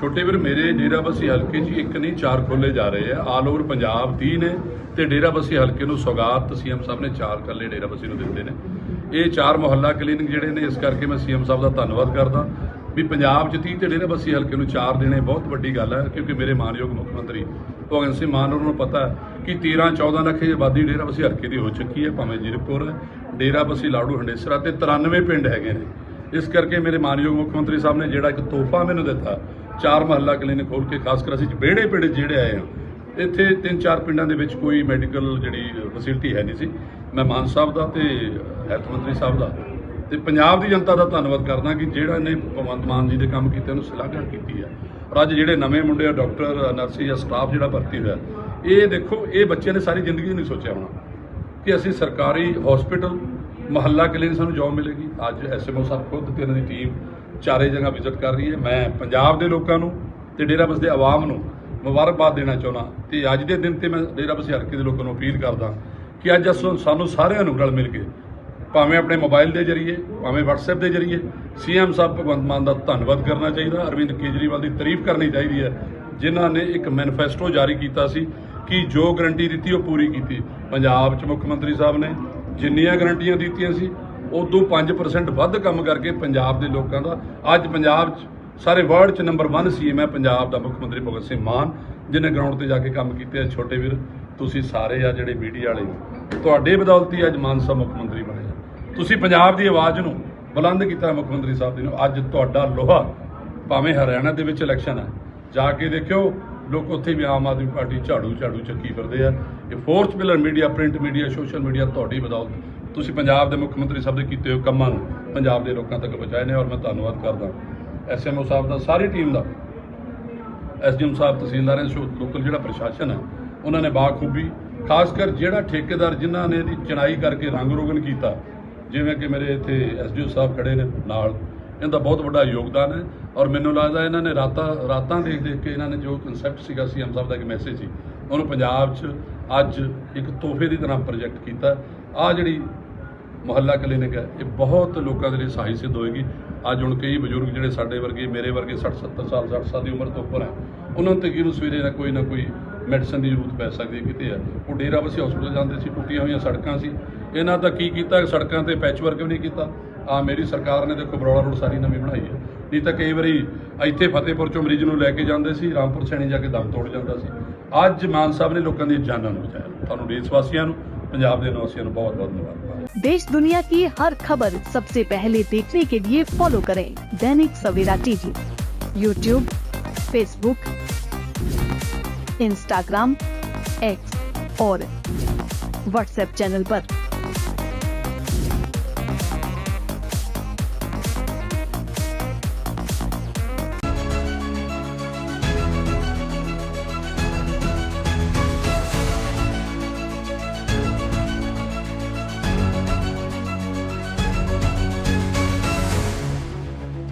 ਛੋਟੇ ਵੀਰ, ਮੇਰੇ ਡੇਰਾਬੱਸੀ ਹਲਕੇ 'ਚ ਇੱਕ ਨਹੀਂ, ਚਾਰ ਖੋਲੇ ਜਾ ਰਹੇ ਆ। ਆਲ ਓਵਰ ਪੰਜਾਬ 30 ਨੇ ਤੇ ਡੇਰਾਬੱਸੀ ਹਲਕੇ ਨੂੰ ਸੌਗਾਤ ਸੀਐਮ ਸਾਹਿਬ ਨੇ ਚਾਰ ਕੱਲੇ ਡੇਰਾਬੱਸੀ ਨੂੰ ਦਿੱਤੇ ਨੇ। ਇਹ ਚਾਰ ਮੁਹੱਲਾ ਕਲੀਨਿਕ ਜਿਹੜੇ ਨੇ, ਇਸ ਕਰਕੇ ਮੈਂ ਸੀਐਮ ਸਾਹਿਬ ਦਾ ਧੰਨਵਾਦ ਕਰਦਾ। ਵੀ ਪੰਜਾਬ 'ਚ 30 ਤੇ ਡੇਰਾਬੱਸੀ ਹਲਕੇ ਨੂੰ ਚਾਰ ਦੇਣੇ ਬਹੁਤ ਵੱਡੀ ਗੱਲ ਹੈ ਕਿਉਂਕਿ ਮੇਰੇ ਮਾਨਯੋਗ ਮੁੱਖ ਮੰਤਰੀ ਭਗਵੰਤ ਸਿੰਘ ਮਾਨ ਉਹਨਾਂ ਨੂੰ ਪਤਾ ਕਿ 13 14 ਲੱਖ ਦੀ ਆਬਾਦੀ ਡੇਰਾਬੱਸੀ ਹਲਕੇ ਦੀ ਹੋ ਚੁੱਕੀ ਹੈ, ਭਾਵੇਂ ਜੀਰਕਪੁਰ ਡੇਰਾਬੱਸੀ ਲਾੜੂ ਹੰਡੇਸਰਾ ਤੇ 93 ਪਿੰਡ ਹੈਗੇ ਨੇ। ਇਸ ਕਰਕੇ ਮੇਰੇ ਮਾਨਯੋਗ ਮੁੱਖ ਮੰਤਰੀ ਸਾਹਿਬ ਨੇ ਜਿਹੜਾ ਇੱਕ ਤੋਹਫਾ ਮੈਨੂੰ ਦਿੱਤਾ ਚਾਰ ਮਹੱਲਾ ਕਲੀਨਿਕ ਖੋਲ ਕੇ, ਖਾਸ ਕਰ ਅਸੀਂ ਵਿਹੜੇ ਪਿੰਡ ਜਿਹੜੇ ਆਏ ਹਾਂ, ਇੱਥੇ ਤਿੰਨ ਚਾਰ ਪਿੰਡਾਂ ਦੇ ਵਿੱਚ ਕੋਈ ਮੈਡੀਕਲ ਜਿਹੜੀ ਫੈਸਿਲਿਟੀ ਹੈ ਨਹੀਂ ਸੀ। ਮੈਂ ਮਾਨ ਸਾਹਿਬ ਦਾ ਤੇ ਹੈਲਥ ਮੰਤਰੀ ਸਾਹਿਬ ਦਾ। ਤੇ ਪੰਜਾਬ ਦੀ ਜਨਤਾ ਦਾ ਧੰਨਵਾਦ ਕਰਦਾ ਕਿ ਜਿਹੜਾ ਇਹਨੇ ਭਗਵੰਤ ਮਾਨ ਜੀ ਦੇ ਕੰਮ ਕੀਤੇ, ਉਹਨੂੰ ਸ਼ਲਾਘਾ ਕੀਤੀ ਹੈ। ਔਰ ਅੱਜ ਜਿਹੜੇ ਨਵੇਂ ਮੁੰਡੇ ਆ ਡਾਕਟਰ ਨਰਸੀ ਜਾਂ ਸਟਾਫ ਜਿਹੜਾ ਭਰਤੀ ਹੋਇਆ, ਇਹ ਦੇਖੋ, ਇਹ ਬੱਚਿਆਂ ਨੇ ਸਾਰੀ ਜ਼ਿੰਦਗੀ ਨਹੀਂ ਸੋਚਿਆ ਹੋਣਾ ਕਿ ਅਸੀਂ ਸਰਕਾਰੀ ਹਸਪੀਟਲ ਮਹੱਲਾ ਕਲੀਨਿਕ ਸਾਨੂੰ ਜੌਬ ਮਿਲੇਗੀ। ਅੱਜ ਐਸਐਮਓ ਸਾਹਿਬ ਖੁਦ ਤੇ ਇਹਨਾਂ ਦੀ ਟੀਮ ਚਾਰੇ ਜਗ੍ਹਾ ਵਿਜ਼ਿਟ ਕਰ ਰਹੀ ਹੈ। ਮੈਂ ਪੰਜਾਬ ਦੇ ਲੋਕਾਂ ਨੂੰ ਤੇ ਡੇਰਾਬੱਸ ਦੇ ਆਵਾਮ ਨੂੰ ਮੁਬਾਰਕਬਾਦ ਦੇਣਾ ਚਾਹੁੰਦਾ ਤੇ ਅੱਜ ਦੇ ਦਿਨ ਤੇ ਮੈਂ ਡੇਰਾਬੱਸ ਹਲਕੇ ਦੇ ਲੋਕਾਂ ਨੂੰ ਅਪੀਲ ਕਰਦਾ ਕਿ ਅੱਜ ਅਸਲ ਸਾਨੂੰ ਸਾਰਿਆਂ ਨੂੰ ਰਲ ਮਿਲ ਕੇ ਭਾਵੇਂ ਆਪਣੇ ਮੋਬਾਈਲ ਦੇ ਜ਼ਰੀਏ, ਭਾਵੇਂ WhatsApp ਦੇ ਜ਼ਰੀਏ ਸੀਐਮ ਸਾਹਿਬ ਭਗਵੰਤ ਮਾਨ ਦਾ ਧੰਨਵਾਦ ਕਰਨਾ ਚਾਹੀਦਾ, ਅਰਵਿੰਦ ਕੇਜਰੀਵਾਲ ਦੀ ਤਾਰੀਫ ਕਰਨੀ ਚਾਹੀਦੀ ਹੈ, ਜਿਨ੍ਹਾਂ ਨੇ ਇੱਕ ਮੈਨੀਫੈਸਟੋ ਜਾਰੀ ਕੀਤਾ ਸੀ ਕਿ ਜੋ ਗਰੰਟੀ ਦਿੱਤੀ ਉਹ ਪੂਰੀ ਕੀਤੀ। ਪੰਜਾਬ 'ਚ ਮੁੱਖ ਮੰਤਰੀ ਸਾਹਿਬ ਨੇ ਜਿੰਨੀਆਂ ਗਰੰਟੀਆਂ ਦਿੱਤੀਆਂ ਸੀ ਉਦੋਂ 5% ਵੱਧ ਕੰਮ ਕਰਕੇ ਪੰਜਾਬ ਦੇ ਲੋਕਾਂ ਦਾ। ਅੱਜ ਪੰਜਾਬ 'ਚ ਸਾਰੇ ਵਰਲਡ 'ਚ ਨੰਬਰ 1 ਸੀਐਮ ਹੈ ਪੰਜਾਬ ਦਾ ਮੁੱਖ ਮੰਤਰੀ ਭਗਤ ਸਿੰਘ ਮਾਨ, ਜਿਹਨੇ ਗਰਾਊਂਡ ਤੇ ਜਾ ਕੇ ਕੰਮ ਕੀਤੇ ਆ। ਛੋਟੇ ਵੀਰ, ਤੁਸੀਂ ਸਾਰੇ ਆ ਜਿਹੜੇ ਮੀਡੀਆ ਵਾਲੇ ਤੁਹਾਡੇ ਬਦੌਲਤੀ ਅੱਜ ਮਾਨ ਸਾਹਿਬ ਮੁੱਖ ਮੰਤਰੀ ਬਣੇ ਆ। ਤੁਸੀਂ ਪੰਜਾਬ ਦੀ ਆਵਾਜ਼ ਨੂੰ ਬੁਲੰਦ ਕੀਤਾ ਮੁੱਖ ਮੰਤਰੀ ਸਾਹਿਬ ਜੀ ਨੂੰ। ਅੱਜ ਤੁਹਾਡਾ ਲੋਹਾ ਭਾਵੇਂ ਹਰਿਆਣਾ ਦੇ ਵਿੱਚ ਇਲੈਕਸ਼ਨ ਹੈ ਜਾ ਕੇ ਦੇਖਿਓ, ਲੋਕ ਉੱਥੇ ਵੀ ਆਮ ਆਦਮੀ ਪਾਰਟੀ ਝਾੜੂ ਝਾੜੂ ਚੱਕੀ ਫਿਰਦੇ ਆ। ਇਹ fourth pillar media print media social media ਤੁਹਾਡੀ ਬਦੌਲਤ ਤੁਸੀਂ ਪੰਜਾਬ ਦੇ ਮੁੱਖ ਮੰਤਰੀ ਸਾਹਿਬ ਦੇ ਕੀਤੇ ਹੋਏ ਕੰਮਾਂ ਨੂੰ ਪੰਜਾਬ ਦੇ ਲੋਕਾਂ ਤੱਕ ਪਹੁੰਚਾਏ ਨੇ ਔਰ ਮੈਂ ਧੰਨਵਾਦ ਕਰਦਾ। ਐਸਐਮਓ ਸਾਹਿਬ ਦਾ, ਸਾਰੀ ਟੀਮ ਦਾ। ਐਸਡੀਐਮ ਸਾਹਿਬ ਤਹਿਸੀਲਦਾਰਾਂ ਦੇ ਲੋਕਲ ਜਿਹੜਾ ਪ੍ਰਸ਼ਾਸਨ ਹੈ, ਉਹਨਾਂ ਨੇ ਬਾਖੂਬੀ, ਖਾਸ ਕਰ ਜਿਹੜਾ ਠੇਕੇਦਾਰ ਜਿਨ੍ਹਾਂ ਨੇ ਇਹਦੀ ਚਣਾਈ ਕਰਕੇ ਰੰਗ ਰੋਗਨ ਕੀਤਾ, ਜਿਵੇਂ ਕਿ ਮੇਰੇ ਇੱਥੇ ਐਸਡੀਓ ਸਾਹਿਬ ਖੜੇ ਨੇ ਨਾਲ, ਇਹਦਾ ਬਹੁਤ ਵੱਡਾ ਯੋਗਦਾਨ ਹੈ ਔਰ ਮੈਨੂੰ ਲੱਗਦਾ ਇਹਨਾਂ ਨੇ ਰਾਤਾਂ ਰਾਤਾਂ ਦੇਖ ਦੇਖ ਕੇ ਇਹਨਾਂ ਨੇ ਜੋ ਕਨਸੈਪਟ ਸੀਗਾ ਸੀਐਮ ਸਾਹਿਬ ਦਾ ਇੱਕ ਮੈਸੇਜ ਸੀ, ਉਹਨੂੰ ਪੰਜਾਬ 'ਚ ਅੱਜ ਇੱਕ ਤੋਹਫੇ ਦੀ ਤਰ੍ਹਾਂ ਪ੍ਰੋਜੈਕਟ ਕੀਤਾ। ਆ ਜਿਹੜੀ ਮੁਹੱਲਾ ਕਲੀਨਿਕ ਹੈ। ਇਹ ਬਹੁਤ ਲੋਕਾਂ ਦੇ ਲਈ ਸਹਾਈ ਸਿੱਧ ਹੋਏਗੀ। ਅੱਜ ਹੁਣ ਕਈ ਬਜ਼ੁਰਗ ਜਿਹੜੇ ਸਾਡੇ ਵਰਗੇ, ਮੇਰੇ ਵਰਗੇ 60 70 ਸਾਲ 60 ਸਾਲ ਦੀ ਉਮਰ ਤੋਂ ਉੱਪਰ ਹੈ, ਉਹਨਾਂ ਨੂੰ ਤਕਰੀਬਨ ਸਵੇਰੇ ਨਾ ਕੋਈ ਨਾ ਕੋਈ ਮੈਡੀਸਨ ਦੀ ਜ਼ਰੂਰਤ ਪੈ ਸਕਦੀ ਹੈ ਕਿਤੇ ਆ ਉਹ ਡੇਰਾ ਡੇਰਾਬੱਸੀ ਹਸਪੀਟਲ ਜਾਂਦੇ ਸੀ, ਟੁੱਟੀਆਂ ਹੋਈਆਂ ਸੜਕਾਂ ਸੀ। ਇਹਨਾਂ ਦਾ ਕੀ ਕੀਤਾ? ਸੜਕਾਂ ਤੇ ਪੈਚ ਵਰਕ ਵੀ ਨਹੀਂ ਕੀਤਾ। ਆ ਮੇਰੀ ਸਰਕਾਰ ਨੇ ਦੇਖੋ ਬਰੋੜਾ ਰੋਡ ਸਾਰੀ ਨਵੀਂ ਬਣਾਈ ਹੈ। ਨਹੀਂ ਤਾਂ ਕਈ ਵਾਰੀ ਇੱਥੇ ਫਤਿਹਪੁਰ ਚੋਂ ਮਰੀਜ਼ ਨੂੰ ਲੈ ਕੇ ਜਾਂਦੇ ਸੀ, ਰਾਮਪੁਰ, ਸੈਣੀ ਜਾ ਕੇ ਦਮ ਤੋੜ ਜਾਂਦਾ ਸੀ। ਅੱਜ ਮਾਨ ਸਾਹਿਬ ਨੇ ਲੋਕਾਂ ਦੀਆਂ ਜਾਨਾਂ ਨੂੰ ਬਚਾਇਆ। ਤੁਹਾਨੂੰ ਦੇਸ਼ ਵਾਸੀਆਂ ਨੂੰ पंजाब के नौसिया बहुत बहुत धन्यवाद देश दुनिया की हर खबर सबसे पहले देखने के लिए फॉलो करें Dainik Savera TV. YouTube Facebook Instagram X और व्हाट्सएप चैनल पर।